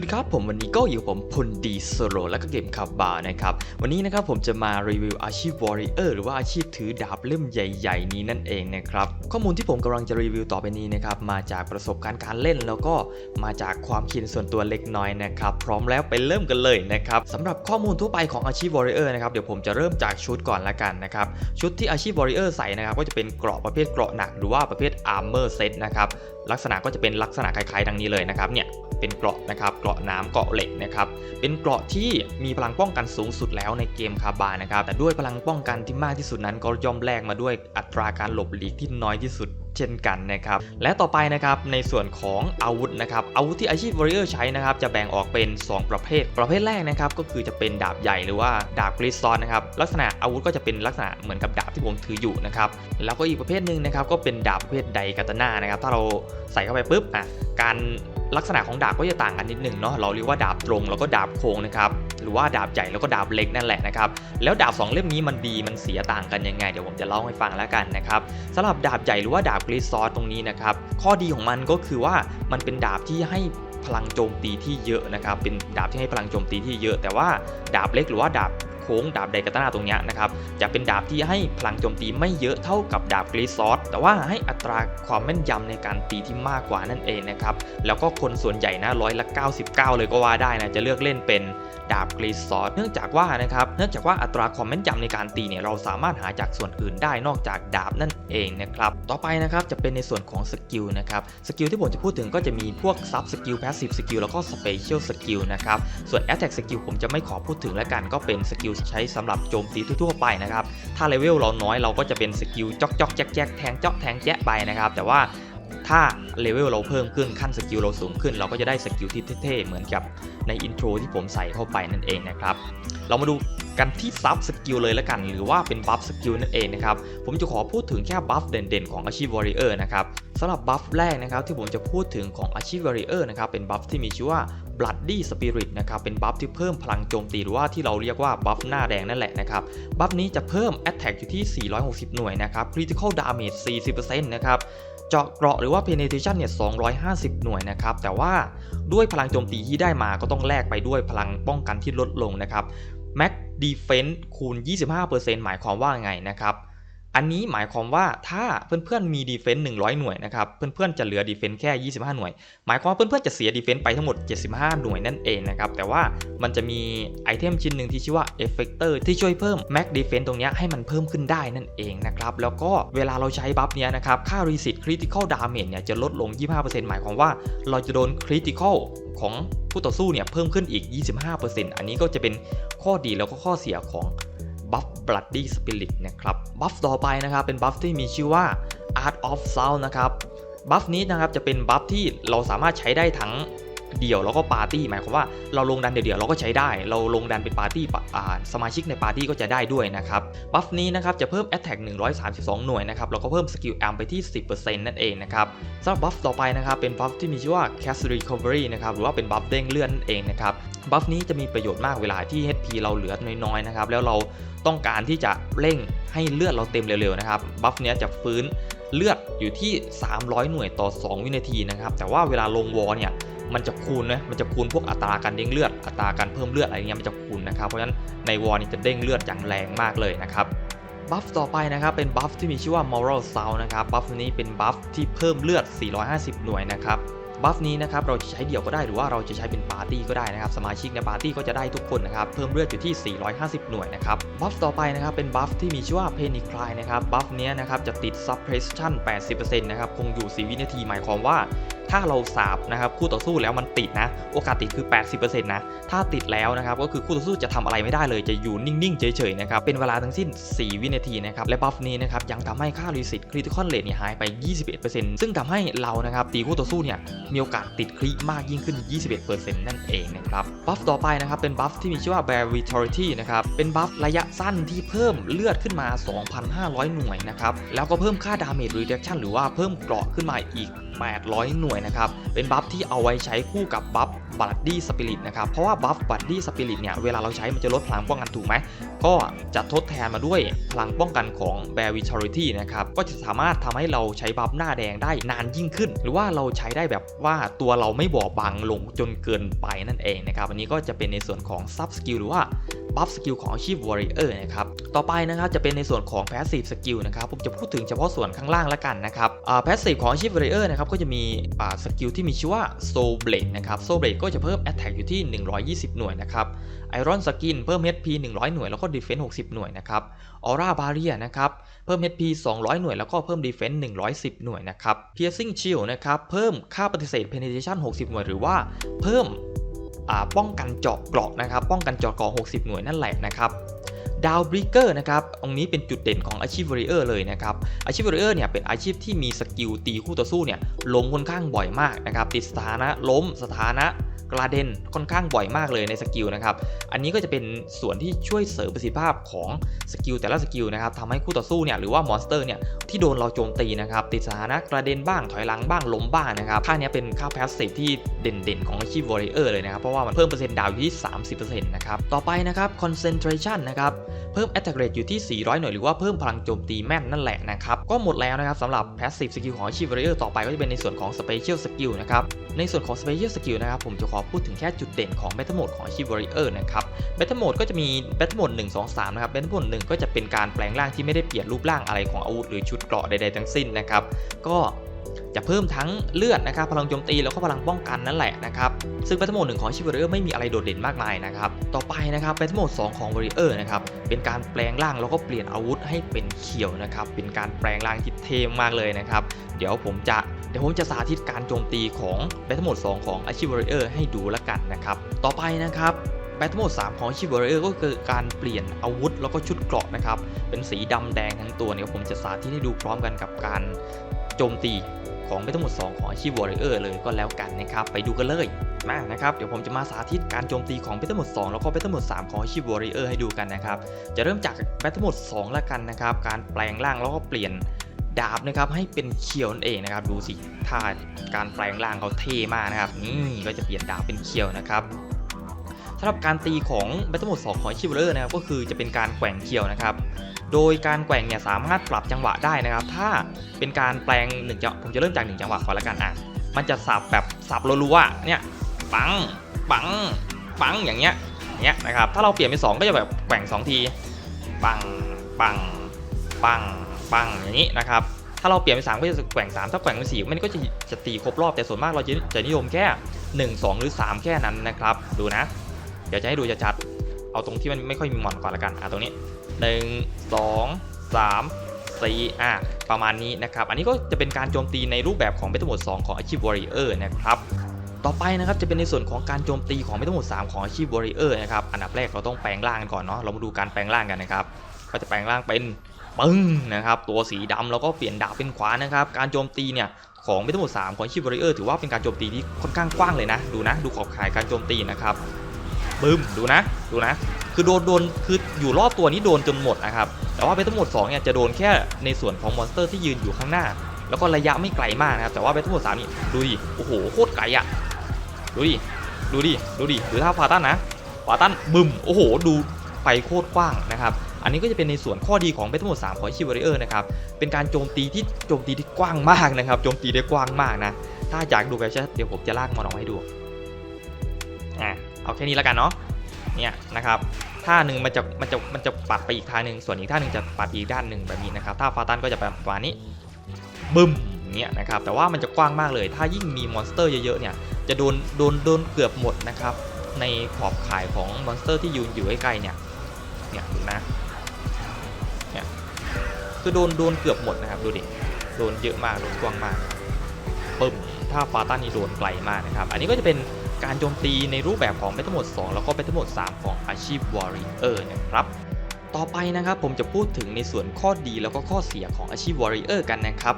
วัสดีครับผมวันนี้ก็อยู่ผมพลดีโซโลและก็เกมคาบานะครับวันนี้นะครับผมจะมารีวิวอาชีพวอริเออร์หรือว่าอาชีพถือดาบเล่มใหญ่ ๆ นี้นั่นเองนะครับข้อมูลที่ผมกำลังจะรีวิวต่อไปนี้นะครับมาจากประสบการณ์การเล่นแล้วก็มาจากความคิดส่วนตัวเล็กน้อยนะครับพร้อมแล้วไปเริ่มกันเลยนะครับสำหรับข้อมูลทั่วไปของอาชีพวอริเออร์นะครับเดี๋ยวผมจะเริ่มจากชุดก่อนละกันนะครับชุดที่อาชีพวอริเออร์ใส่นะครับก็จะเป็นเกราะประเภทเกราะหนักหรือว่าประเภทอาร์เมอร์เซตนะครับลักษณะก็จะเป็นลักษณะคล้ายๆดังนี้เลยนะครับเนี่ยเป็นเกราะนะครับเกราะน้ำเกราะเหล็กนะครับเป็นเกราะที่มีพลังป้องกันสูงสุดแล้วในเกมคาบานะครับแต่ด้วยพลังป้องกันที่มากที่สุดนั้นก็ย่อมแลกมาด้วยอัตราการหลบหลีกที่น้อยที่สุดเช่นกันนะครับและต่อไปนะครับในส่วนของอาวุธนะครับอาวุธที่อาชีพวอริเออร์ใช้นะครับจะแบ่งออกเป็น 2 ประเภท ประเภทแรกนะครับก็คือจะเป็นดาบใหญ่หรือว่าดาบกริซอนนะครับลักษณะอาวุธก็จะเป็นลักษณะเหมือนกับดาบที่ผมถืออยู่นะครับแล้วก็อีกประเภทหนึ่งนะครับก็เป็นดาบประเภทไดกาตาน่านะครับถ้าเราใส่เข้าไปปุ๊บอะการ ลักษณะของดาบก็จะต่างกันนิดหนึ่งเนาะเราเรียกว่าดาบตรงแล้วก็ดาบโค้งนะครับหรือว่าดาบใหญ่แล้วก็ดาบเล็กนั่นแหละนะครับแล้วดาบสองเล่มนี้มันดีมันเสียต่างกันยังไงเดี๋ยวผมจะเล่าให้ฟังแล้วกันนะครับสำหรับดาบใหญ่หรือว่าดาบกรีซอสตรงนี้นะครับข้อดีของมันก็คือว่ามันเป็นดาบที่ให้พลังโจมตีที่เยอะนะครับเป็นดาบที่ให้พลังโจมตีที่เยอะ แต่ว่าดาบเล็กหรือว่าดาบ ค้งดาบไดกาตานาตรงนี้นะครับ จะเป็นดาบที่ให้พลังโจมตีไม่เยอะเท่ากับดาบกรีซอสแต่ว่าให้อัตราความแม่นยำในการตีที่มากกว่านั่นเองนะครับ แล้วก็คนส่วนใหญ่นะร้อยละ 99 เลยก็ว่าได้นะ จะเลือกเล่นเป็นดาบกรีซอสเนื่องจากว่านะครับ เนื่องจากว่าอัตราความแม่นยำในการตีเนี่ยเราสามารถหาจากส่วนอื่นได้นอกจากดาบนั่นเองนะครับ ต่อไปนะครับจะเป็นในส่วนของสกิลนะครับ สกิลที่ผมจะพูดถึงก็จะมีพวกซับสกิลแพสซีฟสกิลแล้วก็สเปเชียลสกิลนะครับ ส่วนแอตแทกสกิลผมจะไม่ขอพูดถึงแล้วกันก็เป็นสกิลใช้สำหรับโจมตีทั่วๆไปนะครับ ถ้าเลเวลเราน้อยเราก็จะเป็นสกิลจอกจอกแจ๊กแจ๊กแทงจาะแทงแจ๊ะไปนะครับ แต่ว่าถ้าเลเวลเราเพิ่มขึ้นขั้นสกิลเราสูงขึ้น เราก็จะได้สกิลที่เท่ๆเหมือนกับในอินโทรที่ผมใส่เข้าไปนั่นเองนะครับ เรามาดูกันที่ซับสกิลเลยละกัน หรือว่าเป็นบัฟสกิลนั่นเองนะครับ ผมจะขอพูดถึงแค่บัฟเด่นๆของอาชีพวอริเออร์นะครับสำหรับบัฟแรกนะครับที่ผมจะพูดถึงของอาชีพวอริเออร์นะครับเป็นบัฟที่มีชื่อว่า Bloody Spirit นะครับเป็นบัฟที่เพิ่มพลังโจมตีหรือว่าที่เราเรียกว่าบัฟหน้าแดงนั่นแหละนะครับบัฟนี้จะเพิ่ม Attack อยู่ที่ 460 หน่วยนะครับ Critical Damage 40%นะครับเจาะเกราะหรือว่า penetration เนี่ย 250 หน่วยนะครับ แต่ว่าด้วยพลังโจมตีที่ได้มาก็ต้องแลกไปด้วยพลังป้องกันที่ลดลงนะครับ Max Defense คูณ 25%หมายความว่าไงนะครับ อันนี้หมายความว่าถ้าเพื่อนๆมี Defense 100หน่วยนะครับ เพื่อนๆจะเหลือ Defense แค่ 25 หน่วย หมายความว่าเพื่อนๆจะเสีย Defense ไปทั้งหมด 75 หน่วยนั่นเองนะครับ แต่ว่ามันจะมีไอเทมชิ้นหนึ่งที่ชื่อว่า Effector ที่ช่วยเพิ่ม Max Defense ตรงนี้ให้มันเพิ่มขึ้นได้นั่นเองนะครับ แล้วก็เวลาเราใช้บัฟเนี้ยนะครับ ค่า Reset Critical Damage เนี่ยจะลดลง 25%หมายความว่าเราจะโดน Critical ของผู้ต่อสู้เนี่ยเพิ่มขึ้นอีก 25%อันนี้ก็จะเป็นข้อดีแล้วก็ข้อเสียของ บัฟบลัดดี้สปิริตนะครับบัฟต่อไปนะครับเป็นบัฟที่มีชื่อว่า Art of Sound นะครับบัฟนี้นะครับจะเป็นบัฟที่เราสามารถใช้ได้ทั้ง เดี่ยวแล้วก็ปาร์ตี้หมายความว่าเราลงดันเดี่ยวๆเราก็ใช้ได้ เราลงดันเป็นปาร์ตี้สมาชิกในปาร์ตี้ก็จะได้ด้วยนะครับบัฟนี้นะครับจะเพิ่ม Attack 132 หน่วยนะครับแล้วก็เพิ่มสกิลแอมไปที่ 10%นั่นเองนะครับสำหรับบัฟต่อไปนะครับเป็นบัฟที่มีชื่อว่า Cast Recovery นะครับหรือว่าเป็นบัฟเด้งเลื่อนนั่นเองนะครับบัฟนี้จะมีประโยชน์มากเวลาที่ HP เราเหลือน้อยๆนะครับแล้วเราต้องการที่จะเร่งให้เลือดเราเต็มเร็วๆนะครับบัฟนี้จะฟื้น เลือดอยู่ที่ 300 หน่วยต่อ 2 วินาทีนะครับ แต่ว่าเวลาลงวอลเนี่ยมันจะคูณนะ มันจะคูณพวกอัตราการเด้งเลือด อัตราการเพิ่มเลือดอะไรเงี้ยมันจะคูณนะครับ เพราะฉะนั้นในวอลนี่จะเด้งเลือดอย่างแรงมากเลยนะครับ บัฟต่อไปนะครับเป็นบัฟที่มีชื่อว่า Moral Sound นะครับ บัฟนี้เป็นบัฟที่เพิ่มเลือด 450 หน่วยนะครับ บัฟนี้นะครับเราจะใช้เดี่ยวก็ได้หรือว่าเราจะใช้เป็นปาร์ตี้ก็ได้นะครับสมาชิกในปาร์ตี้ก็จะได้ทุกคนนะครับเพิ่มเลือดอยู่ที่ 450 หน่วยนะครับบัฟต่อไปนะครับเป็นบัฟที่มีชื่อว่า Panic Cry นะครับบัฟนี้นะครับจะติด Suppression 80%นะครับคงอยู่ 4 วินาทีหมายความว่า ถ้าเราสาบนะครับคู่ต่อสู้แล้วมันติดนะ โอกาสติดคือ 80%นะถ้าติดแล้วนะครับก็คือคู่ต่อสู้จะทำอะไรไม่ได้เลยจะอยู่นิ่งๆ เฉยๆนะครับเป็นเวลาทั้งสิ้น 4 วินาทีนะครับและบัฟนี้นะครับยังทำให้ค่า Reset Critical Rate เนี่ยหายไป 21%ซึ่งทำให้เรานะครับตีคู่ต่อสู้เนี่ยมีโอกาสติดคริมากยิ่งขึ้น 21%นั่นเองนะครับ บัฟต่อไปนะครับ เป็นบัฟที่มีชื่อว่า Bear Vitality นะครับ เป็นบัฟระยะสั้นที่เพิ่มเลือดขึ้นมา 2,500 หน่วยนะครับ แล้วก็เพิ่มค่า Damage Reduction หรือว่าเพิ่มเกราะขึ้นมาอีก 800 หน่วยนะครับ เป็นบัฟที่เอาไว้ใช้คู่กับบัฟบัตดี้สปิริตนะครับ เพราะว่าบัฟบัตดี้สปิริตเนี่ย เวลาเราใช้มันจะลดพลังป้องกันถูกไหม ก็จะทดแทนมาด้วยพลังป้องกันของ Bear Vitality นะครับ ก็จะสามารถทำให้เราใช้บัฟหน้าแดงได้นานยิ่งขึ้น หรือว่าเราใช้ได้แบบว่าตัวเราไม่บอบบางลงจนเกินไปนั่นเองนะครับ อันนี้ก็จะเป็นในส่วนของ Sub Skill หรือว่าบัฟสกิลของอาชีพ Warrior นะครับ ต่อไปนะครับจะเป็นในส่วนของ Passive Skill นะครับ ผมจะพูดถึงเฉพาะส่วนข้างล่างแล้วกันนะครับอ่า Passive ของอาชีพ Warrior นะครับก็จะมีอ่าสกิลที่มีชื่อว่า Soul Blade นะครับ Soul Blade ก็จะเพิ่ม Attack อยู่ที่ 120 หน่วยนะครับ Iron Skin เพิ่ม HP 100 หน่วยแล้วก็ Defense 60 หน่วยนะครับ Aura Barrier นะครับเพิ่ม HP 200 หน่วยแล้วก็เพิ่ม Defense 110 หน่วยนะครับ Piercing Shield นะครับเพิ่มค่าปฏิเสธ Penetration 60 หน่วยหรือว่าเพิ่ม ป้องกันเจาะเกราะนะครับ ป้องกันเจาะเกราะ 60 หน่วยนั่นแหละนะครับดาวบริเกอร์นะครับตรงนี้เป็นจุดเด่นของอาชีพวอริเออร์เลยนะครับ อาชีพวอริเออร์เนี่ยเป็นอาชีพที่มีสกิลตีคู่ต่อสู้เนี่ยล้มค่อนข้างบ่อยมากนะครับ ติดสถานะล้มสถานะ กระเด็นค่อนข้างบ่อยมากเลยในสกิลนะครับ อันนี้ก็จะเป็นส่วนที่ช่วยเสริมประสิทธิภาพของสกิลแต่ละสกิลนะครับทำให้คู่ต่อสู้เนี่ยหรือว่ามอนสเตอร์เนี่ยที่โดนเราโจมตีนะครับติดสถานะกระเด็นบ้างถอยหลังบ้างล้มบ้างนะครับค่านี้เป็นค่าแพสซีฟที่เด่นๆ ของอาชีพวอริเออร์เลยนะครับเพราะว่ามันเพิ่มเปอร์เซ็นต์ดาวอยู่ที่ 30%นะครับต่อไปนะครับ concentration นะครับเพิ่ม attack rate อยู่ที่ 400 หน่วยหรือว่าเพิ่มพลังโจมตีแม่นนั่นแหละนะครับก็หมดแล้วนะครับสำหรับ passive skill ของอาชีพวอริเออร์ต่อไปก็จะเป็นในส่วนของ special skill นะครับในส่วนของ special skill นะครับผมจะขอพูดถึงแค่จุดเด่นของ Battle Mode ของอาชีพ Warrior นะครับ Battle Mode ก็จะมี Battle Mode 1 2 3 นะครับ Battle Mode 1 ก็จะเป็นการแปลงร่างที่ไม่ได้เปลี่ยนรูปร่างอะไรของอาวุธหรือชุดเกราะใดๆทั้งสิ้นนะครับ ก็ จะเพิ่มทั้งเลือดนะครับพลังโจมตีแล้วก็พลังป้องกันนั่นแหละนะครับซึ่ง Battle Mode 1ของอาชีพ Warrior ไม่มีอะไรโดดเด่นมากมายนะครับต่อไปนะครับ Battle Mode 2ของ Warrior นะครับเป็นการแปลงร่างแล้วก็เปลี่ยนอาวุธให้เป็นเขียวนะครับเป็นการแปลงร่างที่เท่มากเลยนะครับเดี๋ยวผมจะเดี๋ยวผมจะสาธิตการโจมตีของ Battle Mode 2ของ a c h i v Warrior ให้ดูแล้วกันนะครับต่อไปนะครับ Battle Mode 3ของ a c h i v Warrior ก็คือการเปลี่ยนอาวุธแล้วก็ชุดเกราะนะครับ เป็นสีดำแดงทั้งตัวเนี่ยผมจะสาธิตให้ดูพร้อมกันกับการ โจมตีของ Battle Mode 2ของ a c h i v Warrior เลยก็แล้วกันนะครับ ไปดูกันเลยมานะครับ เดี๋ยวผมจะมาสาธิตการโจมตีของ Battle Mode 2แล้วก็ Battle Mode 3ของ a c h i v Warrior ให้ดูกันนะครับ จะเริ่มจาก Battle Mode 2แล้วกันนะครับ การแปลงร่างแล้วก็เปลี่ยนดาบนะครับให้เป็นเขียวนั่นเองนะครับ ดูสิถ้าการแปลงร่างเขาเท่มากนะครับนี่ก็จะเปลี่ยนดาบเป็นเขียวนะครับสำหรับการตีของ Battle Mode 2ของชิวเลอร์นะครับก็คือจะเป็นการแกว่งเขียวนะครับ โดยการแกว่งเนี่ยสามารถปรับจังหวะได้นะครับ ถ้าเป็นการแปลงหนึ่งจังผมจะเริ่มจากหนึ่งจังหวะก่อนละกันอะมันจะสับแบบสับรัวๆเนี่ยปังปังปังอย่างเงี้ยอย่างเงี้ยนะครับถ้าเราเปลี่ยนเป็นสองก็จะแบบแกว่งสองทีปังปังปังปังอย่างนี้นะครับถ้าเราเปลี่ยนเป็นสามก็จะแกว่งสามถ้าแกว่งเป็นสี่มันก็จะจะตีครบรอบแต่ส่วนมากเราจะจะนิยมแค่1 2หรือ3แค่นั้นนะครับ ดูนะ เดี๋ยวจะให้ดูจะชัดเอาตรงที่มันไม่ค่อยมีหมอนก่อนละกันอะตรงนี้ 1 2 3 4อะประมาณนี้นะครับ อันนี้ก็จะเป็นการโจมตีในรูปแบบของ Battle Mode 2ของ Achieve Warrior นะครับ ต่อไปนะครับจะเป็นในส่วนของการโจมตีของ Battle Mode 3ของ Achieve Warrior นะครับ อันดับแรกเราต้องแปลงร่างกันก่อนเนาะ เรามาดูการแปลงร่างกันนะครับ ก็จะแปลงร่างเป็นปึ้งนะครับ ตัวสีดำแล้วก็เปลี่ยนดาบเป็นขวานะครับ การโจมตีเนี่ยของเมทัลหมด3ของชิบริเออร์ถือว่าเป็นการโจมตีที่ค่อนข้างกว้างเลยนะ ดูนะ ดูขอบข่ายการโจมตีนะครับบึ้มดูนะ ดูนะ คือโดนโดนคืออยู่รอบตัวนี้โดนจนหมดนะครับ แต่ว่าเบทัลหมด2เนี่ยจะโดนแค่ในส่วนของมอนสเตอร์ที่ยืนอยู่ข้างหน้า แล้วก็ระยะไม่ไกลมากนะครับ แต่ว่าเบทัลหมด3นี่ดูดิ โอ้โหโคตรไกลอะดูดิ ดูดิ ดูดิดูท่าฟาตันนะฟาตันบึม โอ้โห ดูไปโคตรกว้างนะครับ อันนี้ก็จะเป็นในส่วนข้อดีของ Battle Mode 3ของชิวอริเออร์นะครับ เป็นการโจมตีที่โจมตีที่กว้างมากนะครับ โจมตีได้กว้างมากนะ ถ้าอยากดูกันชัดเดี๋ยวผมจะลากมันออกมาให้ดู อะ เอาแค่นี้แล้วกันเนาะ เนี่ยนะครับ ท่าหนึ่งมันจะมันจะมันจะปัดไปอีกทางหนึ่งส่วนอีกท่าหนึ่งจะปัดอีกด้านหนึ่งแบบนี้นะครับถ้าฟาตันก็จะประมาณนี้บึ้มเนี่ยนะครับแต่ว่ามันจะกว้างมากเลย ถ้ายิ่งมีมอนสเตอร์เยอะๆเนี่ยจะโดนโดนโดนเกือบหมดนะครับในขอบข่ายของมอนสเตอร์ที่ยืนอยู่ใกล้ๆเนี่ยเนี่ยดูนะเนี่ยคือโดนโดนเกือบหมดนะครับดูดิโดนเยอะมากโดนกว้างมากปึ้มถ้าฟาต้านี่โดนไกลมากนะครับอันนี้ก็จะเป็น การโจมตีในรูปแบบของ Battle Mode 2แล้วก็ Battle Mode 3ของอาชีพวอริเออร์นะครับต่อไปนะครับผมจะพูดถึงในส่วนข้อดีแล้วก็ข้อเสียของอาชีพวอริเออร์กันนะครับ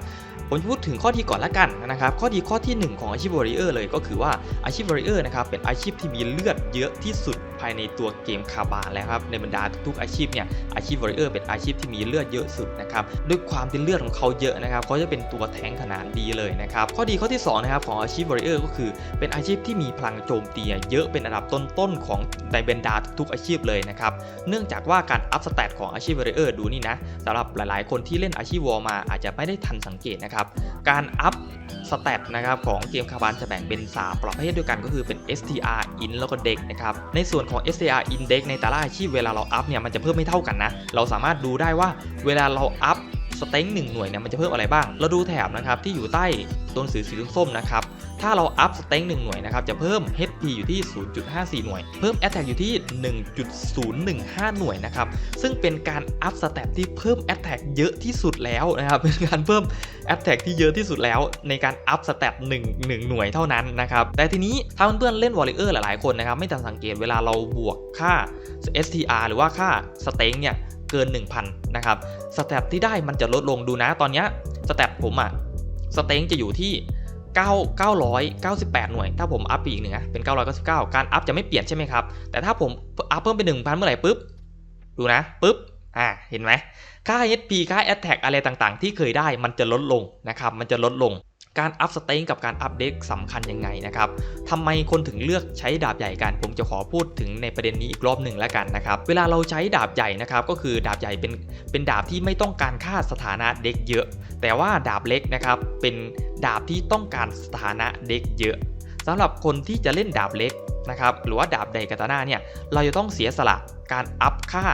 ผมจะพูดถึงข้อดีก่อนละกันนะครับข้อดีข้อที่ 1 ของอาชีพวอริเออร์เลยก็คือว่าอาชีพวอริเออร์นะครับเป็นอาชีพที่มีเลือดเยอะที่สุด ภายในตัวเกมคาบานแล้วครับในบรรดาทุกๆอาชีพเนี่ยอาชีพวอริเออร์เป็นอาชีพที่มีเลือดเยอะสุดนะครับด้วยความที่เลือดของเขาเยอะนะครับเขาจะเป็นตัวแทงขนาดดีเลยนะครับข้อดีข้อที่2นะครับของอาชีพวอริเออร์ก็คือ เป็นอาชีพที่มีพลังโจมตีเยอะเป็นอันดับต้นๆของในบรรดาทุกๆอาชีพเลยนะครับเนื่องจากว่าการอัพสเตตของอาชีพวอริเออร์ดูนี่นะสำหรับหลายๆ คนที่เล่นอาชีพวอลมาอาจจะไม่ได้ทันสังเกตนะครับการอัพ สเตตนะครับของเกมคาบานจะแบ่งเป็น 3 ประเภทด้วยกันก็คือเป็น STR in แล้วก็ deck นะครับในส่วนของ STR in deck ในแต่ละอาชีพเวลาเราอัพเนี่ยมันจะเพิ่มไม่เท่ากันนะเราสามารถดูได้ว่าเวลาเราอัพ สเต็งหนึ่งหน่วยเนี่ยมันจะเพิ่มอะไรบ้าง เราดูแถบนะครับที่อยู่ใต้ตัวหนังสือสีส้มนะครับ ถ้าเราอัพสเต็งหนึ่งหน่วยนะครับจะเพิ่ม HP อยู่ที่ 0.54 หน่วย เพิ่ม Attack อยู่ที่ 1.015 หน่วยนะครับ ซึ่งเป็นการอัพสเตตที่เพิ่ม Attack เยอะที่สุดแล้วนะครับ เป็นการเพิ่ม Attack ที่เยอะที่สุดแล้ว ในการอัพสเตต1 1 หน่วยเท่านั้นนะครับ แต่ทีนี้ถ้าเพื่อนๆเล่น Warrior หลายๆคนนะครับไม่ทันสังเกตเวลาเราบวกค่า STR หรือว่าค่าสเต็งเนี่ย เกิน 1,000 นะครับสเตตที่ได้มันจะลดลงดูนะตอนนี้สเตตผมอะสเต็งจะอยู่ที่ 9 998 หน่วย ถ้าผมอัพไปอีกหนึ่งนะเป็น 999 การอัพจะไม่เปลี่ยนใช่ไหมครับ แต่ถ้าผมอัพเพิ่มเป็น1,000 เมื่อไหร่ปุ๊บ ดูนะปุ๊บอ่าเห็นไหมค่า HP ค่า Attack อะไรต่างๆ ที่เคยได้มันจะลดลงนะครับมันจะลดลง การอัพสเต็งกับการอัพเด็กสำคัญยังไงนะครับทำไมคนถึงเลือกใช้ดาบใหญ่กัน ผมจะขอพูดถึงในประเด็นนี้อีกรอบหนึ่งแล้วกันนะครับ เวลาเราใช้ดาบใหญ่นะครับก็คือดาบใหญ่เป็นเป็นดาบที่ไม่ต้องการค่าสถานะเด็กเยอะ แต่ว่าดาบเล็กนะครับเป็นดาบที่ต้องการสถานะเด็กเยอะสำหรับคนที่จะเล่นดาบเล็กนะครับหรือว่าดาบใดกาตานาเนี่ยเราจะต้องเสียสละการอัพค่า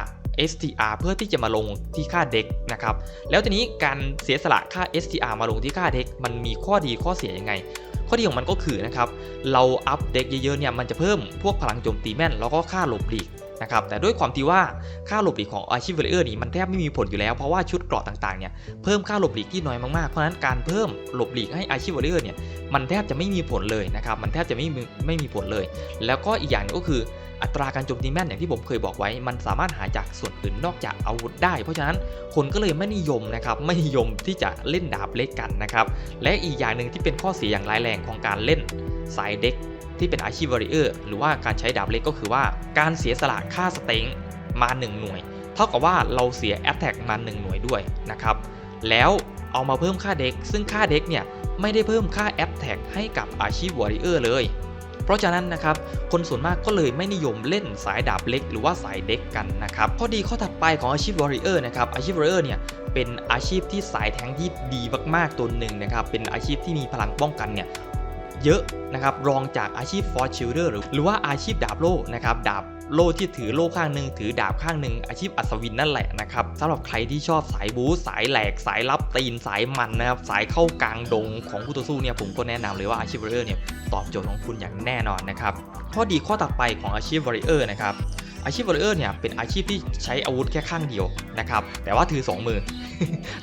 STR เพื่อที่จะมาลงที่ค่าเด็กนะครับ แล้วทีนี้การเสียสละค่า STR มาลงที่ค่าเด็กมันมีข้อดีข้อเสียยังไง ข้อดีของมันก็คือนะครับเราอัพเด็กเยอะๆเนี่ยมันจะเพิ่มพวกพลังโจมตีแม่นแล้วก็ค่าหลบหลีกนะครับแต่ด้วยความที่ว่าค่าหลบหลีกของอาชีพเวลเออร์นี่มันแทบไม่มีผลอยู่แล้ว เพราะว่าชุดเกราะต่างๆเนี่ยเพิ่มค่าหลบหลีกที่น้อยมากๆ เพราะฉะนั้นการเพิ่มหลบหลีกให้อาชีพเวลเออร์เนี่ยมันแทบจะไม่มีผลเลยนะครับมันแทบจะไม่มีไม่มีผลเลย แล้วก็อีกอย่างนึงก็คือ อัตราการโจมตีแม่นอย่างที่ผมเคยบอกไว้ มันสามารถหาจากส่วนอื่นนอกจากอาวุธได้ เพราะฉะนั้นคนก็เลยไม่นิยมนะครับไม่นิยมที่จะเล่นดาบเล็กกันนะครับและอีกอย่างหนึ่งที่เป็นข้อเสียอย่างร้ายแรงของการเล่นสายเด็กที่เป็นอาชีพวอริเออร์หรือว่าการใช้ดาบเล็กก็คือว่า การเสียสละค่าสเต็งมา 1 หน่วย เท่ากับว่าเราเสียแอตแทกมา 1 หน่วยด้วยนะครับแล้วเอามาเพิ่มค่าเด็ก ซึ่งค่าเด็กเนี่ยไม่ได้เพิ่มค่าแอตแทกให้กับอาชีพวอริเออร์เลย เพราะฉะนั้นนะครับคนส่วนมากก็เลยไม่นิยมเล่นสายดาบเล็ก หรือว่าสายเด็กกันนะครับข้อดีข้อถัดไปของอาชีพวอริเออร์นะครับอาชีพวอริเออร์เนี่ยเป็นอาชีพที่สายแทงที่ดีมากๆตัวหนึ่งนะครับเป็นอาชีพที่มีพลังป้องกันเนี่ย เยอะนะครับรองจากอาชีพฟอร์ชิลเลอร์หรือว่าอาชีพดาบโล่นะครับดาบโล่ที่ถือโล่ข้างหนึ่งถือดาบข้างหนึ่งอาชีพอัศวินนั่นแหละนะครับสำหรับใครที่ชอบสายบู๊สายแหลกสายรับตีนสายมันนะครับสายเข้ากลางดงของผู้ต่อสู้เนี่ยผมก็แนะนำเลยว่าอาชีพวอริเออร์เนี่ยตอบโจทย์ของคุณอย่างแน่นอนนะครับข้อดีข้อต่อไปของอาชีพวอริเออร์นะครับ อาชีพวอริเลอร์เนี่ยเป็นอาชีพที่ใช้อาวุธแค่ข้างเดียวนะครับแต่ว่าถือ 2 มือ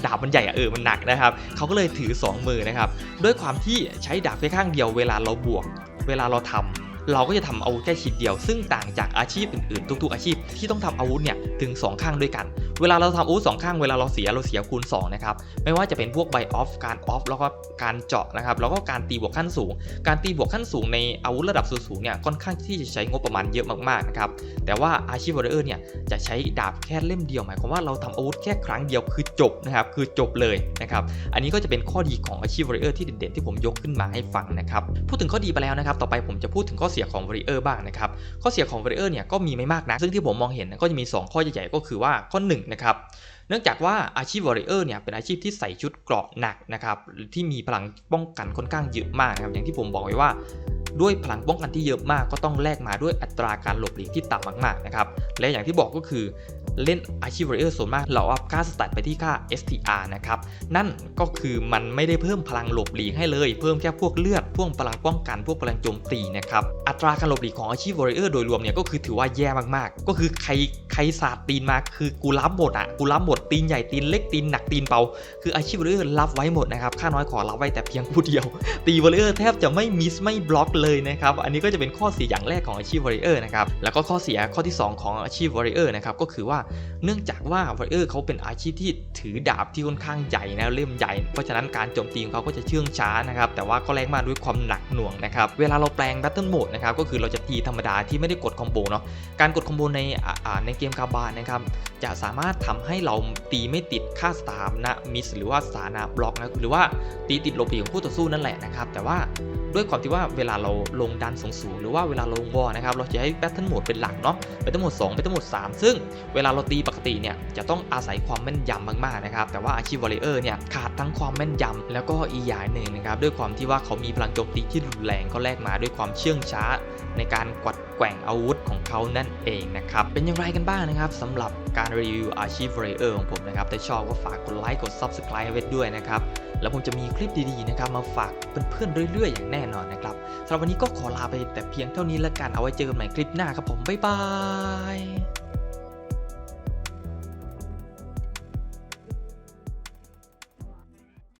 ดาบมันใหญ่อะเออมันหนักนะครับเขาก็เลยถือ 2 มือนะครับด้วยความที่ใช้ดาบแค่ข้างเดียวเวลาเราบวก เวลาเราทำ เราก็จะทำอาวุธแค่ชิ้นเดียว ซึ่งต่างจากอาชีพอื่นๆ ทุก ๆ อาชีพที่ต้องทำอาวุธเนี่ยถึง 2 ข้างด้วยกัน เวลาเราทำอาวุธสองข้างเวลาเราเสียเราเสียคูณ2นะครับไม่ว่าจะเป็นพวกไบออฟการออฟแล้วก็การเจาะนะครับแล้วก็การตีบวกขั้นสูง การตีบวกขั้นสูงในอาวุธระดับสูงๆเนี่ยค่อนข้างที่จะใช้งบประมาณเยอะมากๆนะครับแต่ว่าอาชีพวอร์เออร์เนี่ยจะใช้ดาบแค่เล่มเดียวหมายความว่าเราทำอาวุธแค่ครั้งเดียวคือจบนะครับคือจบเลยนะครับอันนี้ก็จะเป็นข้อดีของอาชีพวอร์เออร์ที่เด่นๆที่ผมยกขึ้นมาให้ฟังนะครับพูดถึงข้อดีไปแล้วนะครับต่อไปผมจะพูดถึงข้อเสียของวอร์เออร์บ้างนะครับ ข้อเสียของวอร์เออร์เนี่ยก็มีไม่มากนะซึ่งที่ผมมองเห็นก็จะมี 2 ข้อใหญ่ๆก็คือว่าข้อ1นะครับเนื่องจากว่าอาชีพวอริเออร์เนี่ยเป็นอาชีพที่ใส่ชุดเกราะหนักนะครับที่มีพลังป้องกันค่อนข้างเยอะมากนะครับอย่างที่ผมบอกไว้ว่า ด้วยพลังป้องกันที่เยอะมากก็ต้องแลกมาด้วยอัตราการหลบหลีกที่ต่ำมากๆนะครับและอย่างที่บอกก็คือ เล่นอาชีพวอริเออร์ส่วนมากเราอัพค่าสแตทไปที่ค่า STR นะครับ นั่นก็คือมันไม่ได้เพิ่มพลังหลบหลีกให้เลย เพิ่มแค่พวกเลือด พวกพลังป้องกัน พวกพลังโจมตีนะครับ อัตราการหลบหลีกของอาชีพวอริเออร์โดยรวมเนี่ยก็คือถือว่าแย่มากๆ ก็คือใคร ใครสาดตีนมาคือกูรับหมดอะกูรับหมดตีนใหญ่ตีนเล็กตีนหนักตีนเบาคืออาชีพวอลเลอร์รับไว้หมดนะครับค่าน้อยขอรับไว้แต่เพียงผู้เดียว ตีวอลเลอร์แทบจะไม่มิสไม่บล็อกเลยนะครับอันนี้ก็จะเป็นข้อเสียอย่างแรกของอาชีพวอลเลอร์นะครับแล้วก็ข้อเสียข้อที่ 2 ของอาชีพวอลเลอร์นะครับก็คือว่าเนื่องจากว่าวอลเลอร์เขาเป็นอาชีพที่ถือดาบที่ค่อนข้างใหญ่นะเล่มใหญ่ เพราะฉะนั้นการโจมตีของเขาก็จะเชื่องช้านะครับแต่ว่าก็แลกมาด้วยความหนักหน่วงนะครับเวลาเราแปลงแบทเทิลโหมดนะครับก็คือเราจะตีธรรมดาที่ไม่ได้กดคอมโบเนาะการกดคอมโบในในเกมคาบานนะครับ จะสามารถทำให้เราตีไม่ติดค่าสตาร์นะมิสหรือว่าสถานะบล็อกนะหรือว่าตีติดโลปีของคู่ต่อสู้นั่นแหละนะครับ แต่ว่าด้วยความที่ว่าเวลาเราลงดันสูงๆหรือว่าเวลาลงวอนะครับเราจะให้แบทเทิลโหมดเป็นหลักเนาะแบทเทิลโหมด2แบทเทิลโหมด3ซึ่งเวลาเราตีปกติเนี่ยจะต้องอาศัยความแม่นยำมากๆนะครับแต่ว่าอาชีพวอลเลเยอร์เนี่ยขาดทั้งความแม่นยำแล้วก็อีกอย่างหนึ่งนะครับด้วยความที่ว่าเขามีพลังโจมตีที่รุนแรงก็แลกมาด้วยความเชื่องช้าในการกวัด แกว่งอาวุธของเขานั่นเองนะครับ เป็นอย่างไรกันบ้างนะครับสำหรับการรีวิวอาชีพเรเออร์ของผมนะครับถ้าชอบก็ฝากกดไลค์กด Subscribe ไว้ด้วยนะครับ แล้วผมจะมีคลิปดีๆนะครับมาฝากเพื่อนๆเรื่อยๆ อย่างแน่นอนนะครับสำหรับวันนี้ก็ขอลาไปแต่เพียงเท่านี้ละกันเอาไว้เจอกันใหม่คลิปหน้าครับผมบ๊ายบาย